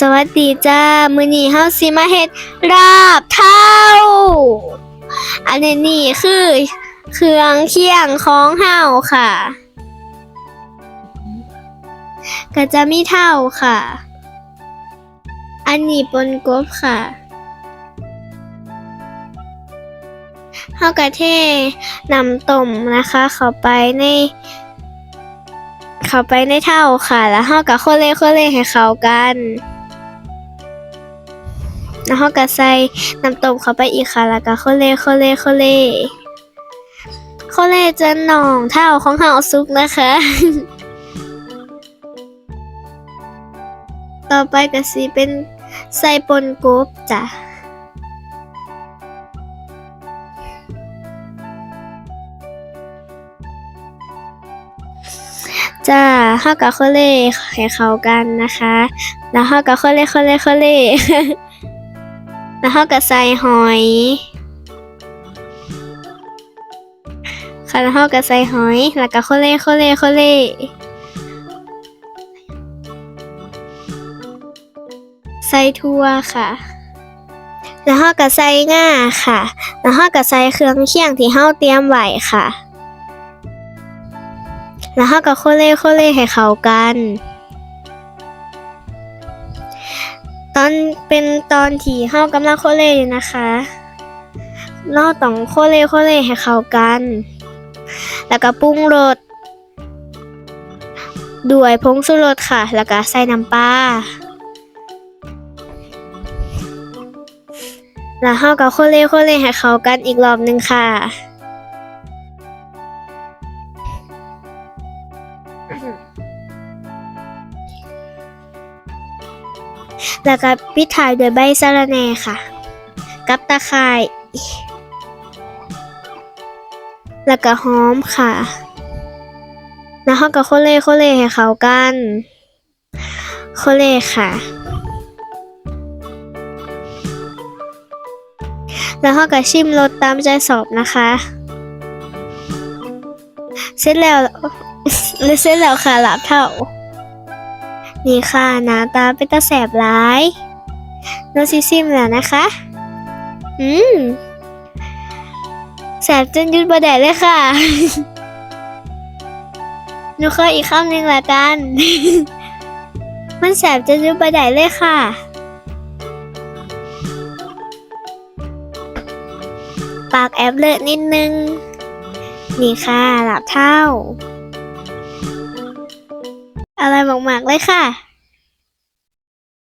สวัสดีจ้า มือนี้เฮาสิมาเฮ็ดราบเท่า อันนี้นี่คือ เครื่องเคียงของเฮาค่ะ ก็จะมีเท่าค่ะ อันนี้ปนกบค่ะเฮากะเทนำต้มนะคะ เข้าไปในเข้าไปในเท่าค่ะ แล้วเฮากับโคเล่โคเล่ให้เข้ากัน แล้วเฮาก็ใส่น้ำต้มเข้าไปอีกค่ะ แล้วก็โคเล่โคเล่โคเล่โคเล่จนหน่องเท่าของเฮาสุกนะคะ ต่อไปก็สิเป็นใส่ปนกบจ้ะจ้าเฮากับโคเล่ให้เข้ากันนะคะ แล้วเฮากับโคเล่โคเล่โคเล่ แล้วเฮากับใส่หอย ค่ะแล้วเฮากับใส่หอย แล้วก็โคเล่โคเล่โคเล่ใส่ทั่วค่ะแล้วเฮากับใส่ง่าค่ะ แล้วเฮากับใส่เครื่องเคียงที่เฮาเตรียมไว้ค่ะ แล้วเฮากับโคเล่โคเล่ให้เข้ากัน อนเป็นตอนที่เฮากำลังโคเล่อยู่นะคะเราต้องโคเล่โคเล่ให้เข้ากัน แล้วก็ปรุงรสด้วยผงชูรสค่ะ แล้วก็ใส่น้ำปลาแล้วเฮากับโคเล่โคเล่ให้เข้ากันอีกรอบหนึงค่ะ แล้วก็ปิดท้ายด้วยใบสะระแหน่ค่ะ กับตะไคร้แล้วก็หอมค่ะ แล้วเขาก็โคเล่โคเล่ให้เขากันโคเล่ค่ะ แล้วเขาก็ชิมรสตามใจสอบนะคะ เสร็จแล้วเสร็จแล้วค่ะหลับเท่า นี่ค่ะหน้าตาเป็นตาแสบร้ายนซิซิมแล้วนะคะ อืม แสบจนยุดบ่ได้เลยค่ะหนูขออีกคำหนึ่งละกัน มันแสบจนยุดบ่ได้เลยค่ะ ปากแอบเลอะนิดนึง นี่ค่ะหลับเท่า อะไรมากๆเลยค่ะ